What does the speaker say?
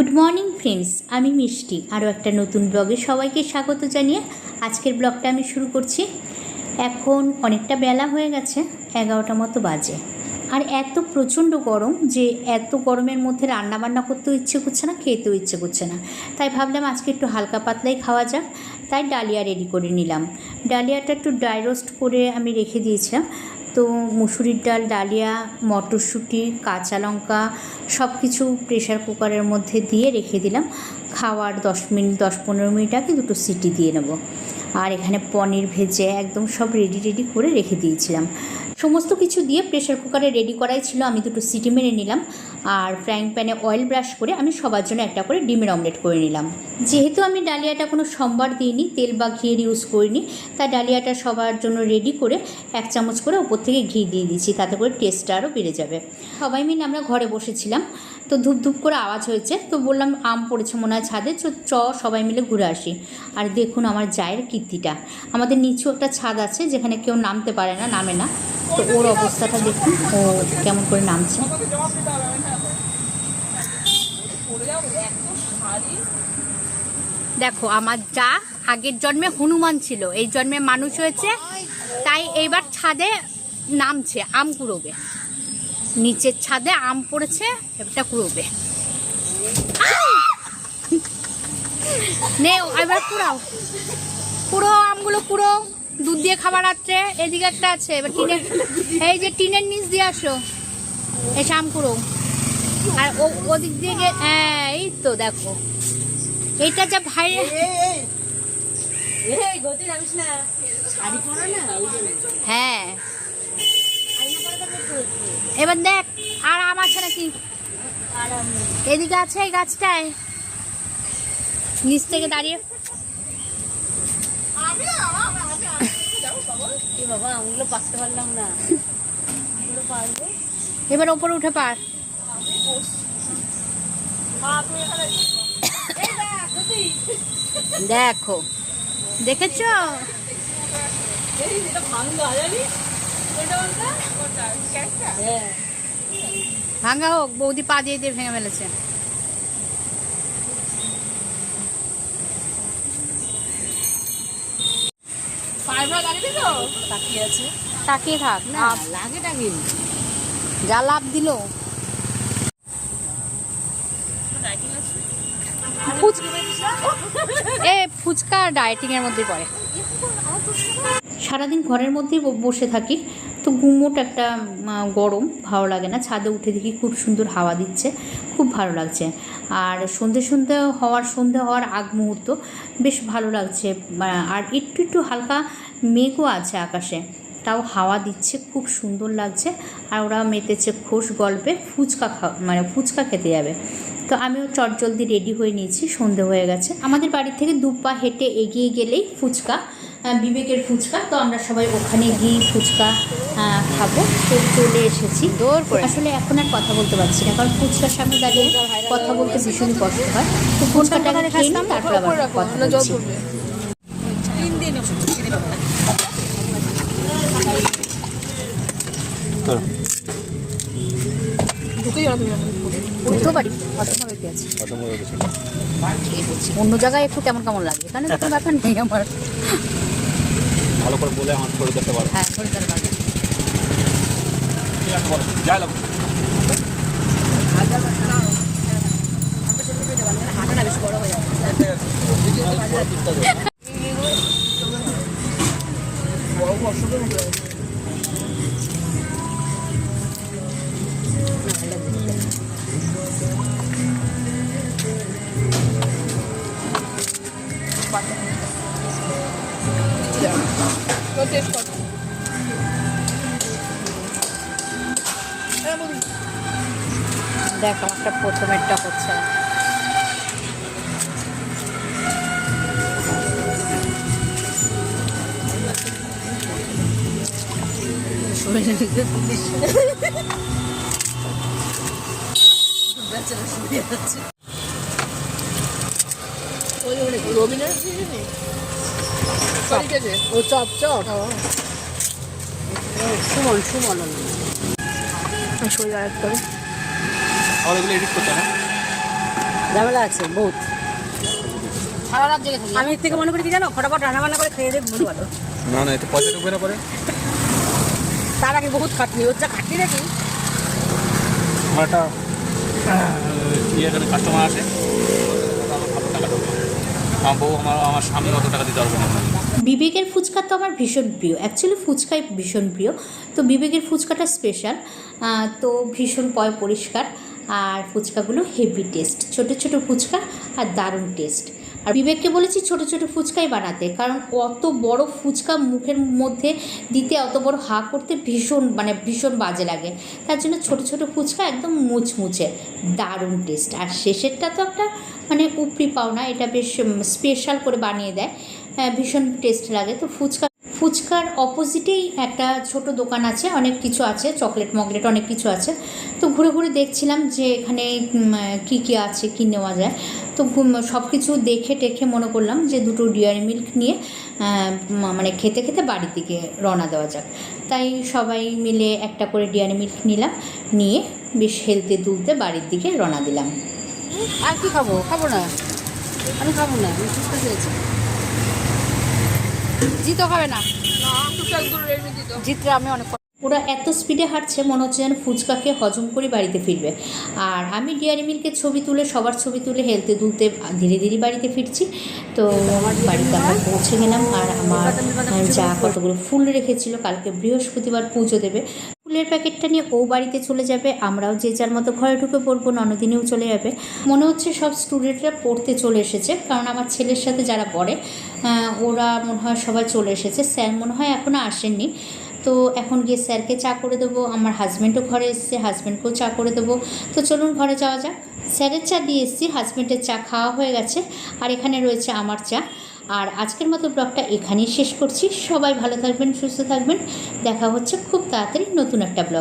Good morning friends আমি মিষ্টি। আরও একটা নতুন ব্লগে সবাইকে স্বাগত জানিয়ে আজকের ব্লগটা আমি শুরু করছি। এখন অনেকটা বেলা হয়ে গেছে, এগারোটা মতো বাজে। আর এত প্রচণ্ড গরম যে এত গরমের মধ্যে রান্না বান্না করতেও ইচ্ছে করছে না, খেতেও ইচ্ছে করছে না। তাই ভাবলাম আজকে একটু হালকা পাতলাই খাওয়া যাক। তাই ডালিয়া রেডি করে নিলাম। ডালিয়াটা একটু ড্রাই রোস্ট করে আমি রেখে দিয়েছিলাম। তো মুসুরির ডাল, ডালিয়া, মটরশুঁটি, কাঁচা লঙ্কা সব কিছু প্রেশার কুকারের মধ্যে দিয়ে রেখে দিলাম। খাওয়ার দশ মিনিট, দশ পনেরো মিনিট আগে দুটো সিটি দিয়ে নেব। আর এখানে পনির ভেজে একদম সব রেডি রেডি করে রেখে দিয়েছিলাম। সমস্ত কিছু দিয়ে প্রেশার কুকারে রেডি করাই ছিল। আমি দুটো সিটি মেরে নিলাম আর ফ্রাইং প্যানে অয়েল ব্রাশ করে আমি সবার জন্য একটা করে ডিমের অমলেট করে নিলাম। যেহেতু আমি ডালিয়াটা কোনো সম্বার দিইনি, তেল বা ঘিয়ের ইউজ করিনি তাই ডালিয়াটা সবার জন্য রেডি করে এক চামচ করে ওপর থেকে ঘি দিয়ে দিচ্ছি, তাতে করে টেস্টটা আরও বেড়ে যাবে। সবাই মিলে আমরা ঘরে বসেছিলাম, তো ধূপ ধূপ করে আওয়াজ হয়েছে, তো বললাম আম পড়েছে মনে হয় ছাদে চ, সবাই মিলে ঘুরে আসি। আর দেখুন আমার জায়ের কীর্তিটা। আমাদের নিচু একটা ছাদ আছে, যেখানে কেউ নামতে পারে না, নামে না। তো ওর অবস্থাটা দেখুন ও কেমন করে নামছে। দেখো, আমার যা আগের জন্মে হনুমান ছিল, এই জন্মে মানুষ হয়েছে, তাই এইবার ছাদে নামছে, আম কুড়োবে। নিচের ছাদে আম পড়েছে, এটা কুড়োবে। নে এবার কুড়াও। কুড়ো আমগুলো, কুড়ো। দুধ দিয়ে খাবার আছে এদিকে একটা আছে এবার টিনের এই যে টিনের নিচ দিয়ে আসো। এসে আম কুড়ো আর ওদিক দিয়ে হ্যাঁ এই তো দেখো। এইটা যা ভাই হ্যাঁ। এবার দেখ আর আম আছে নাকি? এদিকে আছে এই গাছটায়। নিচ থেকে দাঁড়িয়ে বাবা আমগুলো পাকতে পারলাম না। পারব? এবার ওপরে উঠে পার। দেখো দেখেছ? ভাঙ্গা হোক বৌদি পা দিয়ে দিয়ে ভেঙে ফেলেছে। পারবার লাগবে তো? তাকিয়ে আছে। তাকিয়ে থাক। না লাগে টাকিয়ে যা লাভ দিল। এ ফুচকা ডায়েটিং এর মধ্যে পড়ে। সারাদিন ঘরের মধ্যে বসে থাকি। তো গুমোট একটা গরম, ভালো লাগে না। ছাদে উঠে দেখি খুব সুন্দর হাওয়া দিচ্ছে, খুব ভালো লাগছে। আর সন্ধে সন্ধে হওয়ার সন্ধে হওয়ার আগ মুহূর্ত বেশ ভালো লাগছে আর একটু একটু হালকা মেঘও আছে আকাশে, তাও হাওয়া দিচ্ছে, খুব সুন্দর লাগছে। আর ওরা মেতেছে খোস গল্পে, ফুচকা খা মানে ফুচকা খেতে যাবে। তো আমিও চটজলদি রেডি হয়ে নিয়েছি, সন্ধে হয়ে গেছে। আমাদের বাড়ি থেকে দু পা হেঁটে এগিয়ে গেলেই ফুচকা বিবেকের ফুচকা। তো আমরা সবাই ওখানে গিয়ে ফুচকা খাব। তো চলে এসেছি। আসলে এখন আর কথা বলতে পারছি না কারণ ফুচকার সামনে দাঁড়িয়ে কথা বলতে ভীষণ কষ্ট হয়। তো ফুচকাটা খেয়ে তারপর আবার কথা বলছি। অন্য জায়গায় একটু কেমন কেমন লাগে কারণ তো ব্যাপার নেই আমার। ভালো করে বলে আমার করে দিতে পারো হ্যাঁ ঠিক আছে বলো যাই লাগো হাঁটাটা বেশি বড় হয়ে যাবে। টেস্ট কর। দেখ আমারটা প্রথমেরটা হচ্ছে না। ও চপ চপ সুমন সুমন শরীর করে আমাদের এডিট করতে না ঝামেলা আছে বহুত আমি থেকে মনে করি কি জানো? ফটাফট রান্না বান্না করে খেয়ে দেবো মনে ভালো না না এতে পয়সা ঢুকবে না পরে তার আগে বহুত খাটনি ওর যা খাটনি নাকি আমার একটা ইয়ে কাস্টমার আছে ভালো টাকা ঢুকবে আমার বিবেকের ফুচকা তো আমার ভীষণ প্রিয়। অ্যাকচুয়ালি ফুচকাই ভীষণ প্রিয়। তো বিবেকের ফুচকাটা স্পেশাল তো ভীষণ পয় পরিষ্কার। আর ফুচকাগুলো হেভি টেস্ট ছোট ছোট ফুচকা আর দারুণ টেস্ট আর বিবেককে বলেছি ছোট ছোট ফুচকাই বানাতে কারণ অত বড় ফুচকা মুখের মধ্যে দিতে অত বড় হা করতে ভীষণ মানে ভীষণ বাজে লাগে। তার জন্য ছোট ছোট ফুচকা একদম মুচমুচে দারুণ টেস্ট আর শেষেরটা তো একটা মানে উপরি পাওনা এটা বেশ স্পেশাল করে বানিয়ে দেয়। হ্যাঁ, ভীষণ টেস্ট লাগে। তো ফুচকা ফুচকার অপোজিটেই একটা ছোট দোকান আছে, অনেক কিছু আছে, চকলেট মকলেট অনেক কিছু আছে। তো ঘুরে ঘুরে দেখছিলাম যে এখানে কী কী আছে, কী নেওয়া যায়। তো সব কিছু দেখে টেখে মনে করলাম যে দুটো ডিয়ারি মিল্ক নিয়ে মানে খেতে খেতে বাড়ির দিকে রওনা দেওয়া যাক। তাই সবাই মিলে একটা করে ডিয়ারি মিল্ক নিলাম, নিয়ে বেশ হেলতে দুলতে বাড়ির দিকে রওনা দিলাম। আর কি খাব? খাব না। আমি খাব না, আমি সুস্থ চেয়েছি জিতো খাবে না। জিতলে আমি অনেক ওরা এত স্পিডে হাঁটছে মনে হচ্ছে যেন ফুচকাকে হজম করে বাড়িতে ফিরবে। আর আমি ডিয়ারি মিল্কের ছবি তুলে সবার ছবি তুলে হেলতে তুলতে ধীরে ধীরে বাড়িতে ফিরছি। তো আমার বাড়িতে আমরা পৌঁছে গেলাম আর আমার যা কতগুলো ফুল রেখেছিল কালকে বৃহস্পতিবার পুজো দেবে। ফুলের প্যাকেটটা নিয়ে ও বাড়িতে চলে যাবে। আমরাও যে যার মতো ঘরে ঢুকে পড়ব, ননদিনেও চলে যাবে। মনে হচ্ছে সব স্টুডেন্টরা পড়তে চলে এসেছে, কারণ আমার ছেলের সাথে যারা পড়ে ওরা মনে হয় সবাই চলে এসেছে। স্যার মনে হয় এখনও আসেননি। তো এখন গিয়ে স্যারকে চা করে দেবো। আমার হাজব্যান্ডও ঘরে এসছে হাজব্যান্ডকেও চা করে দেবো। তো চলুন ঘরে যাওয়া যাক। স্যারের চা দিয়ে এসেছি হাজব্যান্ডের চা খাওয়া হয়ে গেছে। আর এখানে রয়েছে আমার চা। আর আজকের মতো ব্লগটা এখানেই শেষ করছি। সবাই ভালো থাকবেন, সুস্থ থাকবেন। দেখা হচ্ছে খুব তাড়াতাড়ি নতুন একটা ব্লগ।